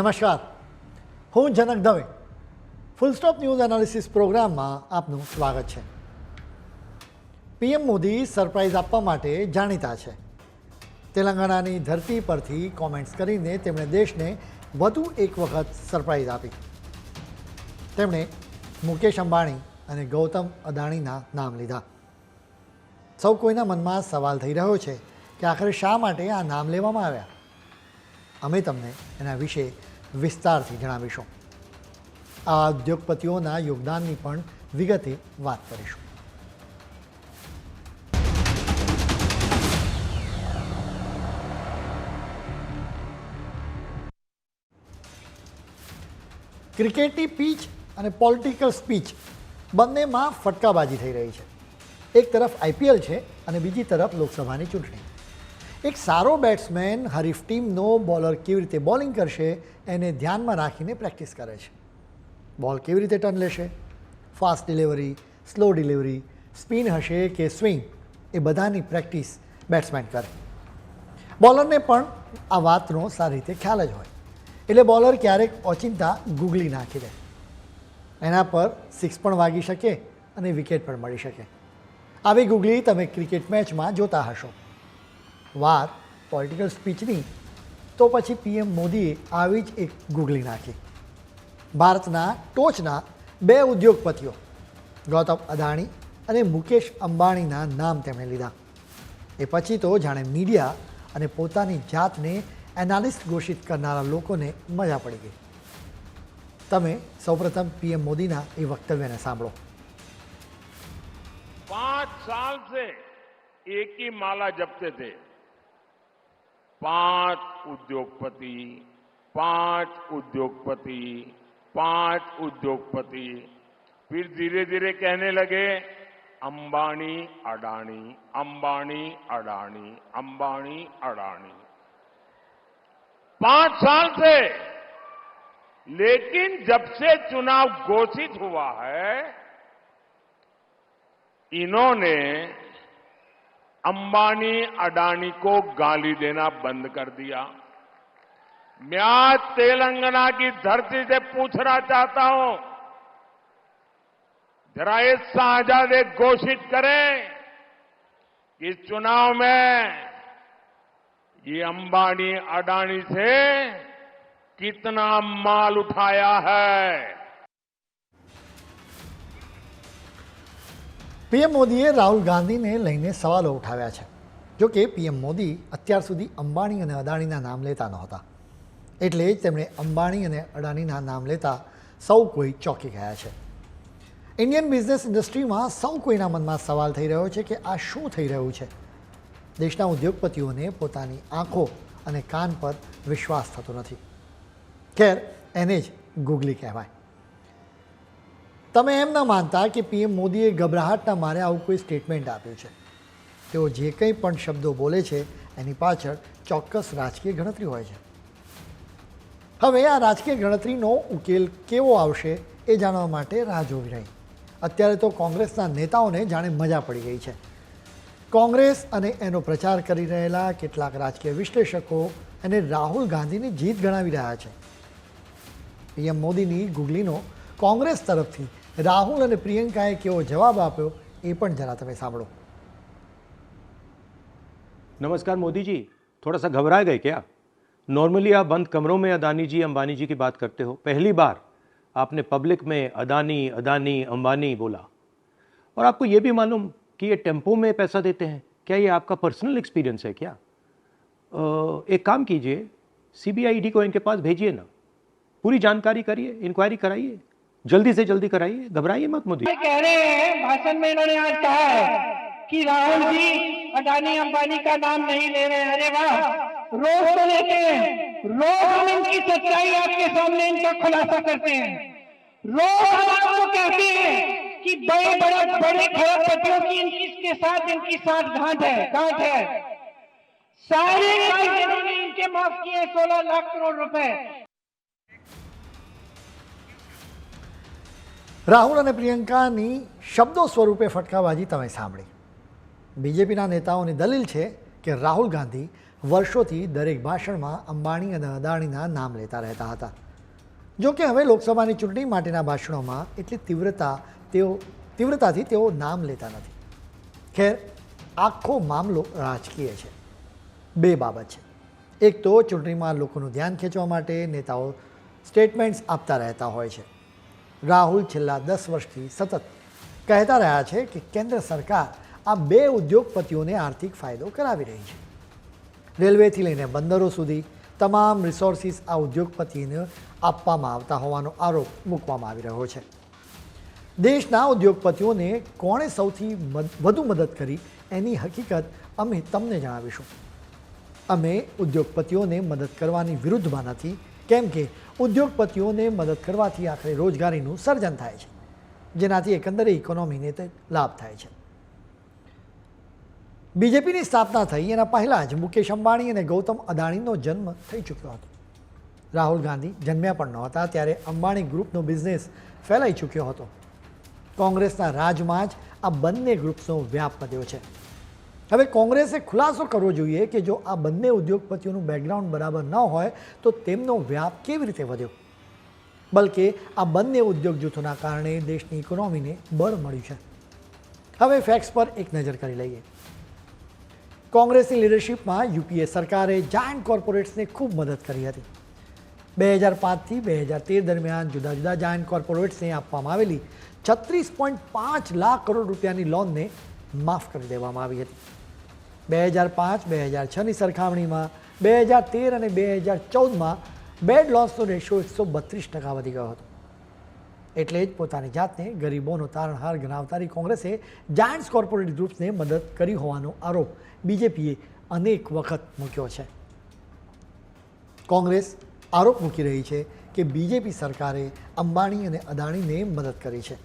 નમસ્કાર. હું Janak Dave. Full stop news analysis પ્રોગ્રામમાં આપનું સ્વાગત છે. પીએમ મોદી સરપ્રાઇઝ આપવા માટે જાણીતા છે. તેલંગાણાની ધરતી પરથી કોમેન્ટ્સ કરીને તેમણે દેશને વધુ એક વખત સરપ્રાઇઝ આપી. તેમણે મુકેશ અંબાણી અને ગૌતમ અદાણીના નામ લીધા. સૌ કોઈના મનમાં સવાલ થઈ રહ્યો છે કે આખરે શા માટે આ નામ લેવામાં આવ્યા? અમે તમને એના વિશે વિસ્તારથી જણાવીશું. આ ઉદ્યોગપતિઓના યોગદાનની પણ વિગતે વાત કરીશું. ક્રિકેટની પીચ અને પોલિટિકલ સ્પીચ બંનેમાં ફટકાબાજી થઈ રહી છે. એક તરફ આઈપીએલ છે અને બીજી તરફ લોકસભાની ચૂંટણી. એક સારો બેટ્સમેન હરીફ ટીમનો બોલર કેવી રીતે બોલિંગ કરશે એને ધ્યાનમાં રાખીને પ્રેક્ટિસ કરે છે. બોલ કેવી રીતે ટર્ન લેશે? Fast delivery slow delivery spin હશે કે સ્વિંગ એ બધાની પ્રેક્ટિસ બેટ્સમેન કરે. બોલરને પણ આ વાતનો સારી રીતે ખ્યાલ જ હોય. એટલે બોલર ક્યારેક ઓચિંતા ગુગલી નાખી દે. એના પર સિક્સ પણ વાગી શકે અને વિકેટ પણ મળી શકે. આવી ગુગલી તમે ક્રિકેટ મેચમાં જોતા હશો. વાત પોલિટિકલ સ્પીચની તો પછી પીએમ મોદીએ આવી જ એક ગુગલી નાખી. ભારતના ટોચના બે ઉદ્યોગપતિઓ, ગૌતમ અદાણી અને મુકેશ અંબાણીના નામ તેમણે લીધા. એ પછી તો જાણે મીડિયા અને પોતાની જાતને એનાલિસ્ટ ઘોષિત કરનારા લોકોને મજા પડી ગઈ. તમે સૌપ્રથમ પીએમ મોદીના એ વક્તવ્યને સાંભળો. પાંચ સાલ સે એક માલા જપતે થે. पाँच उद्योगपति पाँच उद्योगपति पाँच उद्योगपति। फिर धीरे धीरे कहने लगे, अंबानी, अडानी अंबानी अडानी अंबानी, अडानी। पाँच साल से, लेकिन जब से चुनाव घोषित हुआ है, इन्होंने अंबानी अडानी को गाली देना बंद कर दिया। मैं आज तेलंगाना की धरती से पूछना चाहता हूँ, जरा ये शाहजादे घोषित करें कि चुनाव में ये अंबानी अडानी से कितना माल उठाया है। પીએમ મોદીએ રાહુલ ગાંધીને લઈને સવાલો ઉઠાવ્યા છે. જો કે પીએમ મોદી અત્યાર સુધી અંબાણી અને અદાણીના નામ લેતા નહોતા. એટલે તેમણે અંબાણી અને અદાણીના નામ લેતા સૌ કોઈ ચોંકી ગયા છે. ઇન્ડિયન બિઝનેસ ઇન્ડસ્ટ્રીમાં સૌ કોઈના મનમાં સવાલ થઈ રહ્યો છે કે આ શું થઈ રહ્યું છે? દેશના ઉદ્યોગપતિઓને પોતાની આંખો અને કાન પર વિશ્વાસ થતો નથી. ખેર, એને જ ગુગલી કહેવાય. તમે એમ ન માનતા કે પીએમ મોદીએ ગભરાહટના મારે આવું કોઈ સ્ટેટમેન્ટ આપ્યું છે. તેઓ જે કંઈ પણ શબ્દો બોલે છે, એની પાછળ ચોક્કસ રાજકીય ગણતરી હોય છે. હવે આ રાજકીય ગણતરીનો ઉકેલ કેવો આવશે એ જાણવા માટે રાહ જોવી રહી. અત્યારે તો કોંગ્રેસના નેતાઓને જાણે મજા પડી ગઈ છે. કોંગ્રેસ અને એનો પ્રચાર કરી રહેલા કેટલાક રાજકીય વિશ્લેષકો અને રાહુલ ગાંધીની જીત ગણાવી રહ્યા છે. પીએમ મોદીની ગુગલીનો કોંગ્રેસ તરફથી રાહુલ અને પ્રિયંકાએ કેવો જવાબ આપ્યો એ પણ જરા તમે સાંભળો नमस्कार मोदी जी थोड़ा सा घबरा गए क्या नॉर्मली आप बंद कमरों में अदानी जी अंबानी जी की बात करते हो पहली बार आपने पब्लिक में अदानी अदानी अंबानी बोला और आपको ये भी मालूम कि ये टेम्पो में पैसा देते हैं क्या ये आपका पर्सनल एक्सपीरियंस है क्या अ, एक काम कीजिए सीबीआई को इनके पास भेजिए ना पूरी जानकारी करिए इंक्वायरी कराइए जल्दी से जल्दी कराइए, घबराइए मत मोदी कह रहे हैं, भाषण में इन्होंने आज कहा है कि राहुल जी अडानी अंबानी का नाम नहीं ले रहे हैं। अरे वाह, रोज तो लेते हैं। रोज हम इनकी सच्चाई आपके सामने इनका खुलासा करते हैं। रोज हम आपको कहते हैं कि बड़े बड़े बड़े खरबपतियों की इनकी, इसके साथ इनकी साथ गांठ है गांठ है। सारे इन्होंने इनके माफ़ किए सोलह लाख करोड़ रुपए। રાહુલ અને પ્રિયંકાની શબ્દો સ્વરૂપે ફટકાબાજી તમે સાંભળી. બીજેપીના નેતાઓની દલીલ છે કે રાહુલ ગાંધી વર્ષોથી દરેક ભાષણમાં અંબાણી અને અદાણીના નામ લેતા રહેતા હતા. જો કે હવે લોકસભાની ચૂંટણી માટેના ભાષણોમાં એટલી તીવ્રતા તેઓ, તીવ્રતાથી તેઓ નામ લેતા નથી. ખેર, આખો મામલો રાજકીય છે. બે બાબત છે. એક તો ચૂંટણીમાં લોકોનું ધ્યાન ખેંચવા માટે નેતાઓ સ્ટેટમેન્ટ્સ આપતા રહેતા હોય છે. રાહુલ છેલ્લા દસ વર્ષથી સતત કહેતા રહ્યા છે કે કેન્દ્ર સરકાર આ બે ઉદ્યોગપતિઓને આર્થિક ફાયદો કરાવી રહી છે. રેલવેથી લઈને બંદરો સુધી તમામ રિસોર્સિસ આ ઉદ્યોગપતિને આપવામાં આવતા હોવાનો આરોપ મૂકવામાં આવી રહ્યો છે. દેશના ઉદ્યોગપતિઓને કોણે સૌથી વધુ મદદ કરી એની હકીકત અમે તમને જણાવીશું. અમે ઉદ્યોગપતિઓને મદદ કરવાની વિરુદ્ધમાં નથી, કેમ કે ઉદ્યોગપતિઓને મદદ કરવાથી આખરે રોજગારીનું સર્જન થાય છે, જેનાથી એકંદરે ઇકોનોમીને તે લાભ થાય છે. બીજેપીની સ્થાપના થઈ, એના પહેલાં જ મુકેશ અંબાણી અને ગૌતમ અદાણીનો જન્મ થઈ ચૂક્યો હતો. રાહુલ ગાંધી જન્મ્યા પણ નહોતા, ત્યારે અંબાણી ગ્રુપનો બિઝનેસ ફેલાઈ ચૂક્યો હતો. કોંગ્રેસના રાજમાં જ આ બંને ગ્રુપ્સનો વ્યાપ વધ્યો છે. હવે કોંગ્રેસે ખુલાસો કરવો જોઈએ કે જો આ બંને ઉદ્યોગપતિઓનું બેકગ્રાઉન્ડ બરાબર ન હોય, તો તેમનો વ્યાપ કેવી રીતે વધ્યો? બલકે આ બંને ઉદ્યોગ જૂથોના કારણે દેશની ઇકોનોમીને બળ મળ્યું છે. હવે ફેક્ટ્સ પર એક નજર કરી લઈએ. કોંગ્રેસની લીડરશિપમાં યુપીએ સરકારે જાયન્ટ કોર્પોરેટ્સને ખૂબ મદદ કરી હતી. બે હજાર પાંચથી બે હજાર તેર દરમિયાન જુદા જુદા જાયન્ટ કોર્પોરેટ્સને આપવામાં આવેલી છત્રીસ પોઈન્ટ પાંચ લાખ કરોડ રૂપિયાની લોનને માફ કરી દેવામાં આવી હતી. બે હજાર પાંચ, બે હજાર છની સરખામણીમાં, બે હજાર તેર અને બે હજાર ચૌદમાં બેડ લોસનો રેશિયો એકસો બત્રીસ ટકા વધી ગયો હતો. એટલે જ પોતાની જાતને ગરીબોનો તારણહાર ગણાવતારી કોંગ્રેસે જાયન્ટ્સ કોર્પોરેટ ગ્રુપ્સને મદદ કરી હોવાનો આરોપ બીજેપીએ અનેક વખત મૂક્યો છે. કોંગ્રેસ આરોપ મૂકી રહી છે કે બીજેપી સરકારે અંબાણી અને અદાણીને મદદ કરી છે.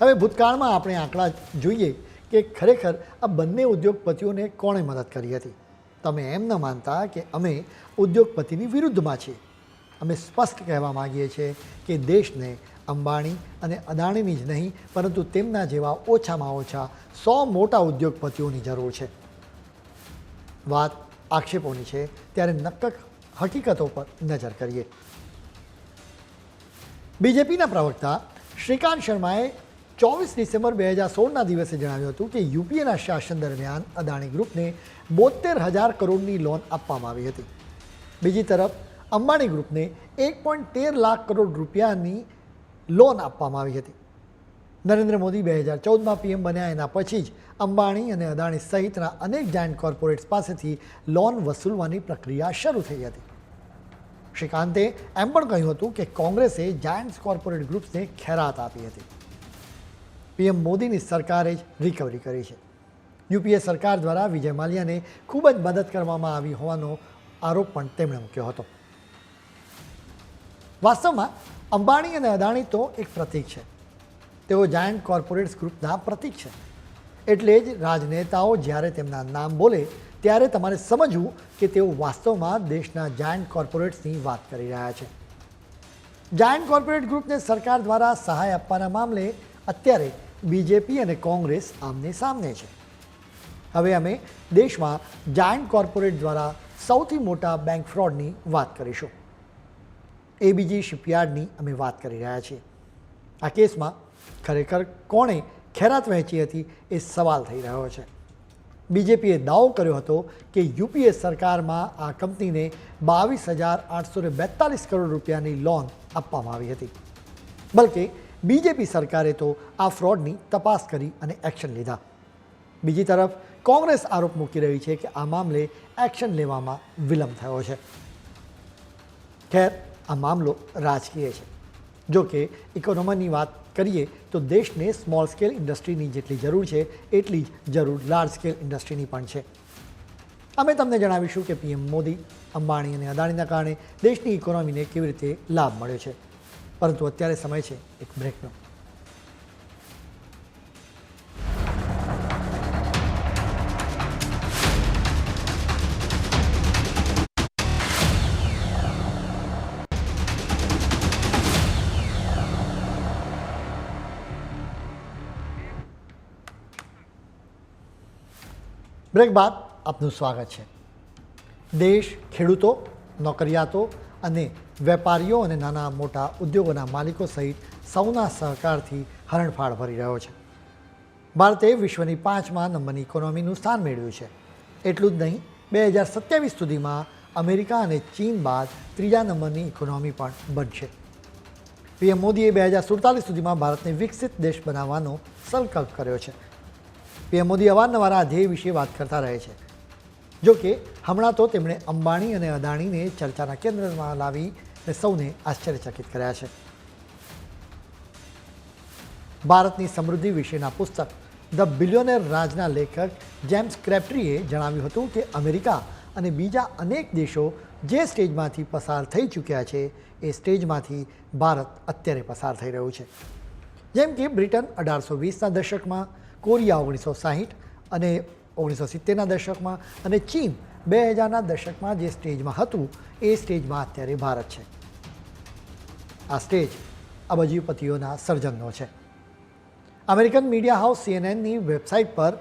હવે ભૂતકાળમાં આપણે આંકડા જોઈએ કે ખરેખર આ બંને ઉદ્યોગપતિઓને કોણે મદદ કરી હતી? તમે એમ ન માનતા કે અમે ઉદ્યોગપતિની વિરુદ્ધમાં છીએ. અમે સ્પષ્ટ કહેવા માગીએ છીએ કે દેશને અંબાણી અને અદાણીની જ નહીં, પરંતુ તેમના જેવા ઓછામાં ઓછા સો મોટા ઉદ્યોગપતિઓની જરૂર છે. વાત આક્ષેપોની છે, ત્યારે નક્કક હકીકતો પર નજર કરીએ. બીજેપીના પ્રવક્તા શ્રીકાંત શર્માએ ચોવીસ ડિસેમ્બર બે હજાર સોળના દિવસે જણાવ્યું હતું કે યુપીએના શાસન દરમિયાન અદાણી ગ્રુપને બોતેર હજાર કરોડની લોન આપવામાં આવી હતી. બીજી તરફ, અંબાણી ગ્રુપને એક પોઈન્ટ તેર લાખ કરોડ રૂપિયાની લોન આપવામાં આવી હતી. નરેન્દ્ર મોદી બે હજાર ચૌદમાં પીએમ બન્યા એના પછી જ અંબાણી અને અદાણી સહિતના અનેક જાયન્ટ કોર્પોરેટ્સ પાસેથી લોન વસૂલવાની પ્રક્રિયા શરૂ થઈ હતી. શ્રીકાંતે એમ પણ કહ્યું હતું કે કોંગ્રેસે જાયન્ટ્સ કોર્પોરેટ ગ્રુપ્સને ખેરાત આપી હતી. પીએમ મોદીની સરકારે જ રિકવરી કરી છે. યુપીએ સરકાર દ્વારા વિજય માલ્યાને ખૂબ જ મદદ કરવામાં આવી હોવાનો આરોપ પણ તેમણે મૂક્યો હતો. વાસ્તવમાં અંબાણી અને અદાણી તો એક પ્રતીક છે. તેઓ જાયન્ટ કોર્પોરેટ્સ ગ્રુપના પ્રતીક છે. એટલે જ રાજનેતાઓ જ્યારે તેમના નામ બોલે, ત્યારે તમારે સમજવું કે તેઓ વાસ્તવમાં દેશના જાયન્ટ કોર્પોરેટ્સની વાત કરી રહ્યા છે. જાયન્ટ કોર્પોરેટ ગ્રુપને સરકાર દ્વારા સહાય આપવાના મામલે અત્યારે બીજેપી અને કોંગ્રેસ આમને સામને છે. હવે અમે દેશમાં જાયન્ટ કોર્પોરેટ દ્વારા સૌથી મોટા બેંક ફ્રોડની વાત કરીશું. એબીજી શિપયાર્ડની અમે વાત કરી રહ્યા છીએ. આ કેસમાં ખરેખર કોણે ખેરાત વહેંચી હતી એ સવાલ થઈ રહ્યો છે. બીજેપીએ દાવો કર્યો હતો કે યુપીએ સરકારમાં આ કંપનીને બાવીસ હજાર આઠસો બેતાલીસ કરોડ રૂપિયાની લોન આપવામાં આવી હતી. બલકે બીજેપી સરકારે તો આ ફ્રોડની તપાસ કરી અને એક્શન લીધા. બીજી તરફ, કોંગ્રેસ આરોપ મૂકી રહી છે કે આ મામલે એક્શન લેવામાં વિલંબ થયો છે. ખેર, આ મામલો રાજકીય છે. જો કે, ઇકોનોમીની વાત કરીએ તો દેશને સ્મોલ સ્કેલ ઇન્ડસ્ટ્રીની જેટલી જરૂર છે, એટલી જ જરૂર લાર્જ સ્કેલ ઇન્ડસ્ટ્રીની પણ છે. અમે તમને જણાવીશું કે પીએમ મોદી, અંબાણી અને અદાણીના કારણે દેશની ઇકોનોમીને કેવી રીતે લાભ મળ્યો છે. પરંતુ અત્યારે સમય છે એક બ્રેકનો. બ્રેક બાદ આપનું સ્વાગત છે. દેશ ખેડૂતો, નોકરિયાતો અને વેપારીઓ અને નાના મોટા ઉદ્યોગોના માલિકો સહિત સૌના સહકારથી હરણફાળ ભરી રહ્યો છે. ભારતે વિશ્વની પાંચમા નંબરની ઇકોનોમીનું સ્થાન મેળવ્યું છે. એટલું જ નહીં, બે હજાર સત્યાવીસ સુધીમાં અમેરિકા અને ચીન બાદ ત્રીજા નંબરની ઇકોનોમી પણ બનશે. પીએમ મોદીએ બે હજાર સુડતાલીસ સુધીમાં ભારતને વિકસિત દેશ બનાવવાનો સંકલ્પ કર્યો છે. પીએમ મોદી અવારનવાર આ ધ્યેય વિશે વાત કરતા રહે છે. જો કે, હમણાં તો તેમણે અંબાણી અને અદાણીને ચર્ચાના કેન્દ્રમાં લાવીને સૌને આશ્ચર્યચકિત કર્યા છે. ભારતની સમૃદ્ધિ વિશેના પુસ્તક ધ બિલિયોનેર રાજના લેખક જેમ્સ ક્રેપ્ટ્રીએ જણાવ્યું હતું કે અમેરિકા અને બીજા અનેક દેશો જે સ્ટેજમાંથી પસાર થઈ ચૂક્યા છે, એ સ્ટેજમાંથી ભારત અત્યારે પસાર થઈ રહ્યું છે. જેમ કે બ્રિટન અઢારસો વીસના દશકમાં, કોરિયા ઓગણીસો સાહીઠ અને ઓગણીસો સિત્તેરના દશકમાં અને ચીન બે હજારના દશકમાં જે સ્ટેજમાં હતું, એ સ્ટેજમાં અત્યારે ભારત છે. આ સ્ટેજ અબજીપતિઓના સર્જનનો છે. અમેરિકન મીડિયા હાઉસ સીએનએનની વેબસાઇટ પર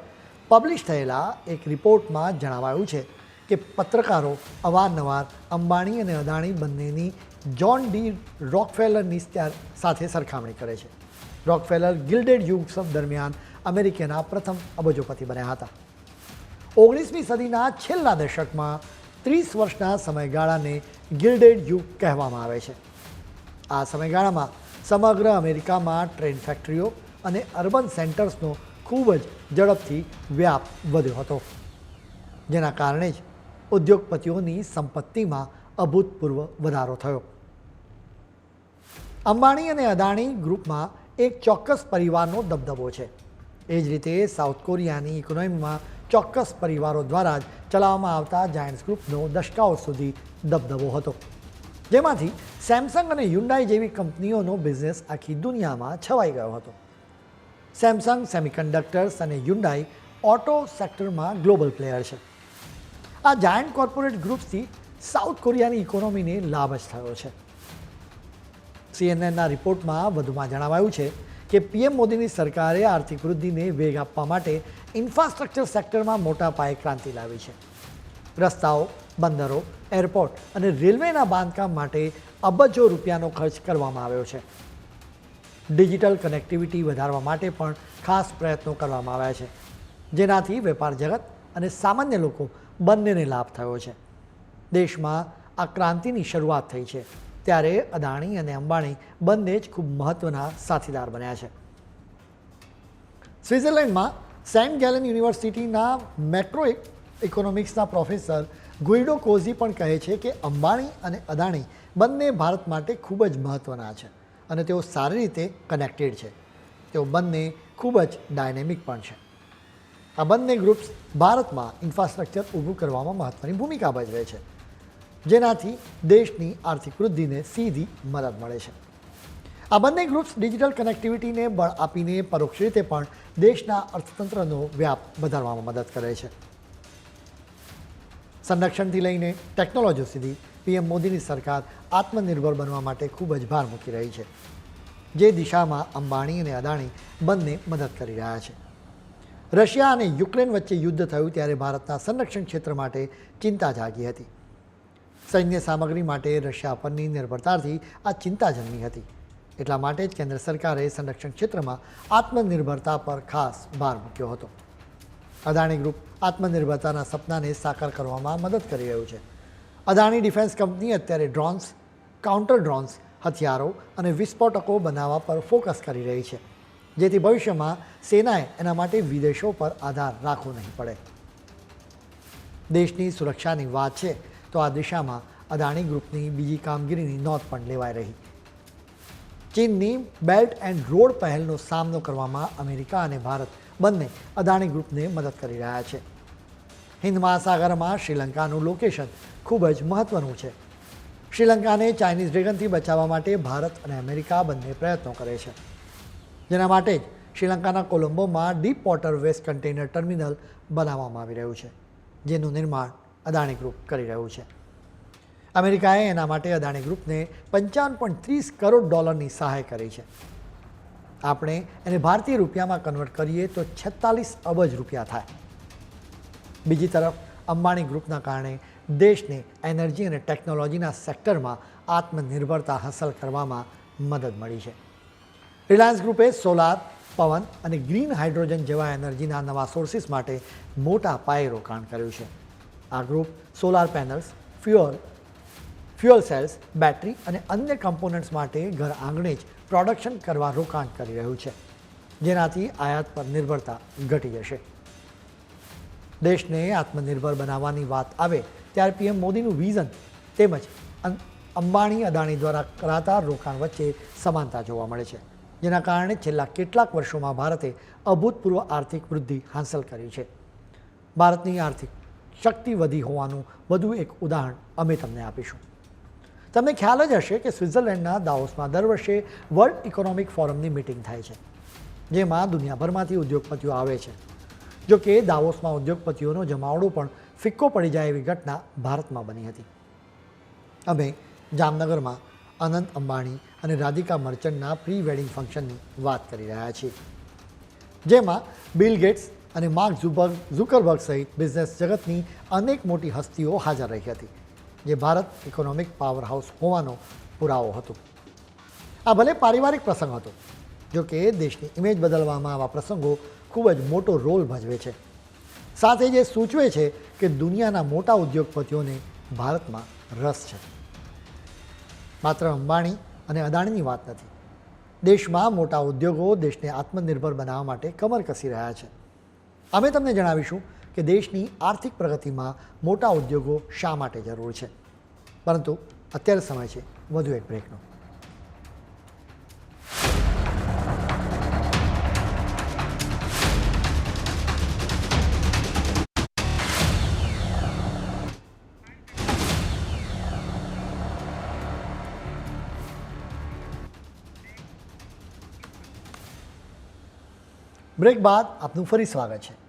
પબ્લિશ થયેલા એક રિપોર્ટમાં જણાવાયું છે કે પત્રકારો અવારનવાર અંબાણી અને અદાણી બંનેની જ્હોન ડી રોકફેલરની સાથે સરખામણી કરે છે. રોકફેલર ગિલ્ડેડ યુગ દરમિયાન અમેરિકાના પ્રથમ અબજોપતિ બન્યા હતા. ઓગણીસમી સદીના છેલ્લા દશકમાં ત્રીસ વર્ષના સમયગાળાને ગિલ્ડેડ યુગ કહેવામાં આવે છે. આ સમયગાળામાં સમગ્ર અમેરિકામાં ટ્રેન ફેક્ટરીઓ અને અર્બન સેન્ટર્સનો ખૂબ જ ઝડપથી વ્યાપ વધ્યો હતો. જેના કારણે જ ઉદ્યોગપતિઓની સંપત્તિમાં અભૂતપૂર્વ વધારો થયો. અંબાણી અને અદાણી ગ્રુપમાં એક ચોક્કસ પરિવારનો દબદબો છે. એ જ રીતે સાઉથ કોરિયાની ઇકોનોમીમાં ચોક્કસ પરિવારો દ્વારા જ ચલાવવામાં આવતા જાયન્ટ્સ ગ્રુપનો દશકાઓ સુધી દબદબો હતો. જેમાંથી સેમસંગ અને હ્યુન્ડાઈ જેવી કંપનીઓનો બિઝનેસ આખી દુનિયામાં છવાઈ ગયો હતો. સેમસંગ સેમિકન્ડક્ટર્સ અને હ્યુન્ડાઈ ઓટો સેક્ટરમાં ગ્લોબલ પ્લેયર છે. આ જાયન્ટ કોર્પોરેટ ગ્રુપ્સથી સાઉથ કોરિયાની ઇકોનોમીને લાભ જ થયો છે. સીએનએનના રિપોર્ટમાં વધુમાં જણાવાયું છે કે પીએમ મોદીની સરકારે આર્થિક વૃદ્ધિને વેગ આપવા માટે ઇન્ફ્રાસ્ટ્રક્ચર સેક્ટરમાં મોટા પાયે ક્રાંતિ લાવી છે. રસ્તાઓ બંદરો, એરપોર્ટ અને રેલવેના બાંધકામ માટે અબજો રૂપિયાનો ખર્ચ કરવામાં આવ્યો છે. ડિજિટલ કનેક્ટિવિટી વધારવા માટે પણ ખાસ પ્રયત્નો કરવામાં આવ્યા છે. જેનાથી વેપાર જગત અને સામાન્ય લોકો બંનેને લાભ થયો છે. દેશમાં આ ક્રાંતિની શરૂઆત થઈ છે. ત્યારે અદાણી અને અંબાણી બંને જ ખૂબ મહત્ત્વના સાથીદાર બન્યા છે. સ્વિટ્ઝરલેન્ડમાં સેન્ટ ગેલન યુનિવર્સિટીના મેક્રો ઇકોનોમિક્સના પ્રોફેસર ગુઇડો કોઝી પણ કહે છે કે અંબાણી અને અદાણી બંને ભારત માટે ખૂબ જ મહત્ત્વના છે અને તેઓ સારી રીતે કનેક્ટેડ છે. તેઓ બંને ખૂબ જ ડાયનેમિક પણ છે. આ બંને ગ્રુપ્સ ભારતમાં ઇન્ફ્રાસ્ટ્રક્ચર ઊભું કરવામાં મહત્ત્વની ભૂમિકા ભજવે છે, જેનાથી દેશની આર્થિક વૃદ્ધિને સીધી મદદ મળે છે. આ બંને ગ્રુપ્સ ડિજિટલ કનેક્ટિવિટીને બળ આપીને પરોક્ષ રીતે પણ દેશના અર્થતંત્રનો વ્યાપ વધારવામાં મદદ કરે છે. સંરક્ષણથી લઈને ટેકનોલોજી સુધી પીએમ મોદીની સરકાર આત્મનિર્ભર બનવા માટે ખૂબ જ ભાર મૂકી રહી છે. જે દિશામાં અંબાણી અને અદાણી બંને મદદ કરી રહ્યા છે. રશિયા અને યુક્રેન વચ્ચે યુદ્ધ થયું ત્યારે ભારતના સંરક્ષણ ક્ષેત્ર માટે ચિંતા જાગી હતી. સૈન્ય સામગ્રી માટે રશિયા પરની નિર્ભરતાથી આ ચિંતા જન્મી હતી. એટલા માટે જ કેન્દ્ર સરકારે સંરક્ષણ ક્ષેત્રમાં આત્મનિર્ભરતા પર ખાસ ભાર મૂક્યો હતો. અદાણી ગ્રુપ આત્મનિર્ભરતાના સપનાને સાકાર કરવામાં મદદ કરી રહ્યું છે. અદાણી ડિફેન્સ કંપની અત્યારે ડ્રોન્સ, કાઉન્ટર ડ્રોન્સ, હથિયારો અને વિસ્ફોટકો બનાવવા પર ફોકસ કરી રહી છે. જેથી ભવિષ્યમાં સેનાએ એના માટે વિદેશો પર આધાર રાખવો નહીં પડે. દેશની સુરક્ષાની વાત છે, તો આ દિશામાં અદાણી ગ્રુપની બીજી કામગીરીની નોંધ પણ લેવાઈ રહી. ચીનની બેલ્ટ એન્ડ રોડ પહેલનો સામનો કરવામાં અમેરિકા અને ભારત બંને અદાણી ગ્રુપને મદદ કરી રહ્યા છે. હિન્દ મહાસાગરમાં શ્રીલંકાનું લોકેશન ખૂબ જ મહત્ત્વનું છે. શ્રીલંકાને ચાઇનીઝ ડ્રેગનથી બચાવવા માટે ભારત અને અમેરિકા બંને પ્રયત્નો કરે છે. જેના માટે જ શ્રીલંકાના કોલંબોમાં deep water west container terminal બનાવવામાં આવી રહ્યું છે, જેનું નિર્માણ અદાણી ગ્રુપ કરી રહ્યું છે. અમેરિકાએ એના માટે અદાણી ગ્રુપને પંચાવન પોઈન્ટ ત્રીસ કરોડ ડોલરની સહાય કરી છે. આપણે એને ભારતીય રૂપિયામાં કન્વર્ટ કરીએ તો છેતાલીસ અબજ રૂપિયા થાય. બીજી તરફ, અંબાણી ગ્રુપના કારણે દેશને એનર્જી અને ટેકનોલોજીના સેક્ટરમાં આત્મનિર્ભરતા હાંસલ કરવામાં મદદ મળી છે. રિલાયન્સ ગ્રુપે સોલાર પવન અને ગ્રીન હાઇડ્રોજન જેવા એનર્જીના નવા સોર્સિસ માટે મોટા પાયે રોકાણ કર્યું છે. આ group solar panels fuel fuel cells, battery અને અન્ય કમ્પોનન્ટ્સ માટે ઘર આંગણે જ પ્રોડક્શન કરવા રોકાણ કરી રહ્યું છે. જેનાથી આયાત પર નિર્ભરતા ઘટી જશે. દેશને આત્મનિર્ભર બનાવવાની વાત આવે ત્યારે પીએમ મોદીનું વિઝન તેમજ અંબાણી અદાણી દ્વારા કરાતા રોકાણ વચ્ચે સમાનતા જોવા મળે છે. જેના કારણે છેલ્લા કેટલાક વર્ષોમાં ભારતે અભૂતપૂર્વ આર્થિક વૃદ્ધિ હાંસલ કરી છે. ભારતની આર્થિક શક્તિ વધી હોવાનું વધુ એક ઉદાહરણ અમે તમને આપીશું. તમને ખ્યાલ જ હશે કે સ્વિટ્ઝરલેન્ડના દાઓસમાં દર વર્ષે વર્લ્ડ ઇકોનોમિક ફોરમની મિટિંગ થાય છે, જેમાં દુનિયાભરમાંથી ઉદ્યોગપતિઓ આવે છે. જો કે દાવોસમાં ઉદ્યોગપતિઓનો જમાવડો પણ ફિક્કો પડી જાય એવી ઘટના ભારતમાં બની હતી. અમે જામનગરમાં અનંત અંબાણી અને રાધિકા મર્ચન્ટના પ્રી વેડિંગ ફંક્શનની વાત કરી રહ્યા છીએ, જેમાં બિલ ગેટ્સ અને માર્ક ઝુબર્ગ ઝુકરબર્ગ સહિત બિઝનેસ જગતની અનેક મોટી હસ્તીઓ હાજર રહી હતી. જે ભારત ઇકોનોમિક પાવર હાઉસ હોવાનો પુરાવો હતો. આ ભલે પારિવારિક પ્રસંગ હતો, જો કે દેશની ઇમેજ બદલવામાં આવા પ્રસંગો ખૂબ જ મોટો રોલ ભજવે છે. સાથે જે સૂચવે છે કે દુનિયાના મોટા ઉદ્યોગપતિઓને ભારતમાં રસ છે. માત્ર અંબાણી અને અદાણીની વાત નથી. દેશમાં મોટા ઉદ્યોગો દેશને આત્મનિર્ભર બનાવવા માટે કમર કસી રહ્યા છે. અમે તમને જણાવીશું કે દેશની આર્થિક પ્રગતિમાં મોટા ઉદ્યોગો શા માટે જરૂર છે? પરંતુ અત્યારે સમય છે, વધુ એક બ્રેકનો બ્રેક બાદ આપનું ફરી સ્વાગત છે.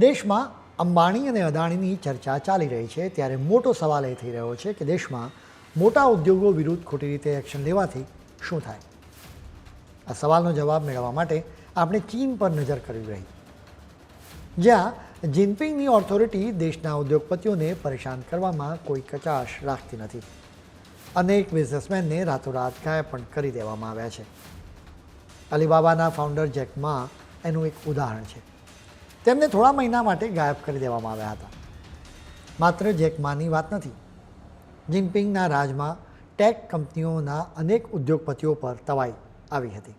દેશમાં અંબાણી અને અદાણીની ચર્ચા ચાલી રહી છે. ત્યારે મોટો સવાલ એ થઈ રહ્યો છે કે દેશમાં મોટા ઉદ્યોગો વિરુદ્ધ ખોટી રીતે એક્શન લેવાથી શું થાય? આ સવાલનો જવાબ મેળવવા માટે આપણે ચીન પર નજર કરવી રહી. જ્યાં જિનપિંગની ઓથોરિટી દેશના ઉદ્યોગપતિઓને પરેશાન કરવામાં કોઈ કચાશ રાખતી નથી અનેક બિઝનેસમેનને રાતોરાત ગાયબ પણ કરી દેવામાં આવ્યા છે. અલીબાબાના ફાઉન્ડર જેકમાં એનું એક ઉદાહરણ છે. તેમને થોડા મહિના માટે ગાયબ કરી દેવામાં આવ્યા હતા. માત્ર જેક માની વાત નથી. જિનપિંગના રાજમાં ટેક કંપનીઓના અનેક ઉદ્યોગપતિઓ પર તવાઈ આવી હતી.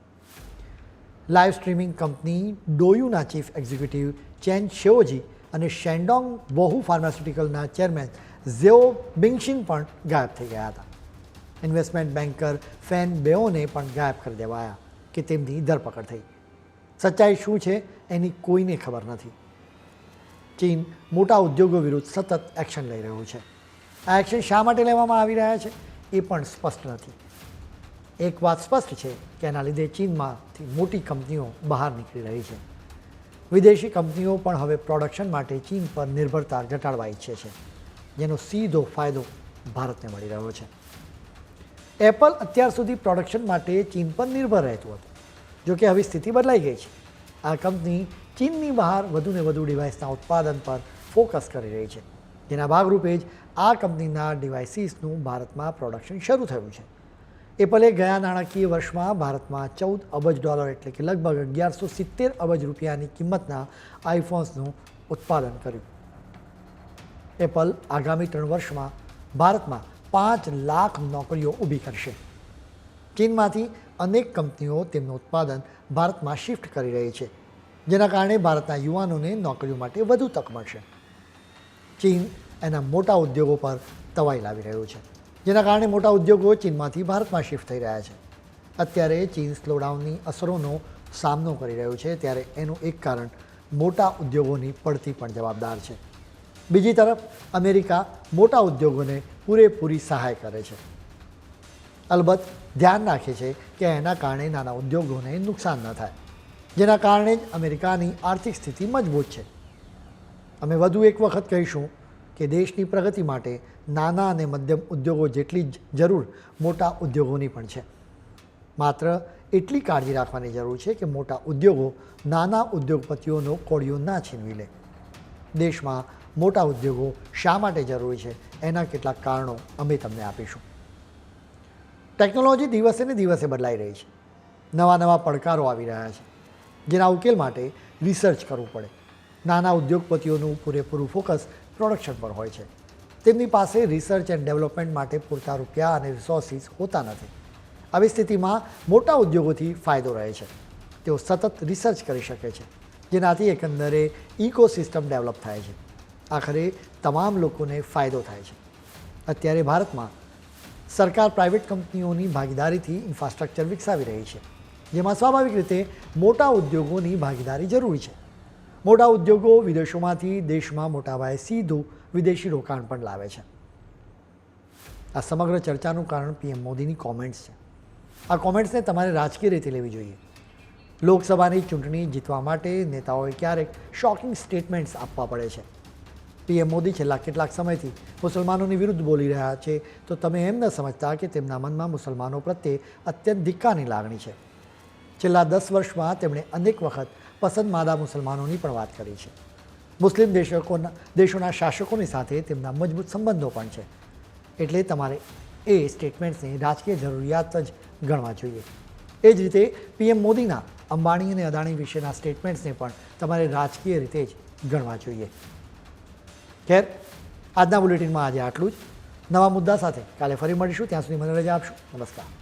લાઈવ સ્ટ્રીમિંગ કંપની ડોયુના ચીફ એક્ઝિક્યુટિવ ચેન શિયોજી અને શેન્ડોંગ વોહુ ફાર્માસ્યુટિકલના ચેરમેન ઝેઓ બિંગશિન પણ ગાયબ થઈ ગયા હતા. ઇન્વેસ્ટમેન્ટ બેન્કર ફેન બેઓને પણ ગાયબ કરી દેવાયા કે તેમની ધરપકડ થઈ. સચ્ચાઈ શું છે એની કોઈને ખબર નથી. ચીન મોટા ઉદ્યોગો વિરુદ્ધ સતત એક્શન લઈ રહ્યું છે. આ એક્શન શા માટે લેવામાં આવી રહ્યા છે એ પણ સ્પષ્ટ નથી. એક વાત સ્પષ્ટ છે કે એના લીધે ચીનમાંથી મોટી કંપનીઓ બહાર નીકળી રહી છે. વિદેશી કંપનીઓ પણ હવે પ્રોડક્શન માટે ચીન પર નિર્ભરતા ઘટાડવા ઈચ્છે છે, જેનો સીધો ફાયદો ભારતને મળી રહ્યો છે. એપલ અત્યાર સુધી પ્રોડક્શન માટે ચીન પર નિર્ભર રહેતું હતું. જો કે હવે સ્થિતિ બદલાઈ ગઈ છે. આ કંપની ચીનની બહાર વધુને વધુ ડિવાઇસના ઉત્પાદન પર ફોકસ કરી રહી છે. જેના ભાગરૂપે જ આ કંપનીના ડિવાઇસીસનું ભારતમાં પ્રોડક્શન શરૂ થયું છે. એપલે ગયા નાણાકીય વર્ષમાં ભારતમાં ચૌદ અબજ ડોલર એટલે કે લગભગ અગિયારસો સિત્તેર અબજ રૂપિયાની કિંમતના આઈફોન્સનું ઉત્પાદન કર્યું. એપલ આગામી ત્રણ વર્ષમાં ભારતમાં પાંચ લાખ નોકરીઓ ઊભી કરશે. ચીનમાંથી અનેક કંપનીઓ તેમનું ઉત્પાદન ભારતમાં શિફ્ટ કરી રહી છે, જેના કારણે ભારતના યુવાનોને નોકરીઓ માટે વધુ તક મળશે. ચીન એના મોટા ઉદ્યોગો પર તવાઈ લાવી રહ્યું છે, જેના કારણે મોટા ઉદ્યોગો ચીનમાંથી ભારતમાં શિફ્ટ થઈ રહ્યા છે. અત્યારે ચીન સ્લોડાઉનની અસરોનો સામનો કરી રહ્યું છે, ત્યારે એનું એક કારણ મોટા ઉદ્યોગોની પડતી પણ જવાબદાર છે. બીજી તરફ, અમેરિકા મોટા ઉદ્યોગોને પૂરેપૂરી સહાય કરે છે. અલબત્ત ધ્યાન રાખે છે કે એના કારણે નાના ઉદ્યોગોને નુકસાન ન થાય. જેના કારણે જ અમેરિકાની આર્થિક સ્થિતિ મજબૂત છે. અમે વધુ એક વખત કહીશું કે દેશની પ્રગતિ માટે નાના અને મધ્યમ ઉદ્યોગો જેટલી જ જરૂર મોટા ઉદ્યોગોની પણ છે. માત્ર એટલી કાળજી રાખવાની જરૂર છે કે મોટા ઉદ્યોગો નાના ઉદ્યોગપતિઓનો કોળિયો ના છીનવી લે. દેશમાં મોટા ઉદ્યોગો શા માટે જરૂરી છે? એના કેટલાક કારણો અમે તમને આપીશું. ટેકનોલોજી દિવસે ને દિવસે બદલાઈ રહી છે. નવા નવા પડકારો આવી રહ્યા છે. જેના ઉકેલ માટે રિસર્ચ કરવું પડે. નાના ઉદ્યોગપતિઓનું પૂરેપૂરું ફોકસ પ્રોડક્શન પર હોય છે. તેમની પાસે રિસર્ચ એન્ડ ડેવલપમેન્ટ માટે પૂરતા રૂપિયા અને રિસોર્સિસ હોતા નથી. આવી સ્થિતિમાં મોટા ઉદ્યોગોથી ફાયદો રહે છે. તેઓ સતત રિસર્ચ કરી શકે છે. જેનાથી એકંદરે ઇકોસિસ્ટમ ડેવલપ થાય છે. આખરે તમામ લોકોને ફાયદો થાય છે. અત્યારે ભારતમાં સરકાર પ્રાઇવેટ કંપનીઓની ભાગીદારીથી ઇન્ફ્રાસ્ટ્રક્ચર વિકસાવી રહી છે, જેમાં સ્વાભાવિક રીતે મોટા ઉદ્યોગોની ભાગીદારી જરૂરી છે. મોટા ઉદ્યોગો વિદેશોમાંથી દેશમાં મોટાભાગે સીધું વિદેશી રોકાણ પણ લાવે છે. આ સમગ્ર ચર્ચાનું કારણ પીએમ મોદીની કોમેન્ટ્સ છે. આ કોમેન્ટ્સને તમારે રાજકીય રીતે લેવી જોઈએ. લોકસભાની ચૂંટણી જીતવા માટે નેતાઓએ ક્યારેક શોકિંગ સ્ટેટમેન્ટ્સ આપવા પડે છે. પીએમ મોદી છેલ્લા કેટલાક સમયથી મુસલમાનોની વિરુદ્ધ બોલી રહ્યા છે. તો તમે એમ ન સમજતા કે તેમના મનમાં મુસલમાનો પ્રત્યે અત્યંત ધિક્કાની લાગણી છે. છેલ્લા દસ વર્ષમાં તેમણે અનેક વખત પસંદ માદા મુસલમાનોની પણ વાત કરી છે. મુસ્લિમ દેશકોના, દેશોના શાસકોની સાથે તેમના મજબૂત સંબંધો પણ છે. એટલે તમારે એ સ્ટેટમેન્ટ્સને રાજકીય જરૂરિયાત જ ગણવા જોઈએ. એ જ રીતે પીએમ મોદીના અંબાણી અને અદાણી વિશેના સ્ટેટમેન્ટ્સને પણ તમારે રાજકીય રીતે જ ગણવા જોઈએ. ખેર, આજના બુલેટિનમાં આજે આટલું જ. નવા મુદ્દા સાથે કાલે ફરી મળીશું. ત્યાં સુધી મને રજા આપશો. નમસ્કાર.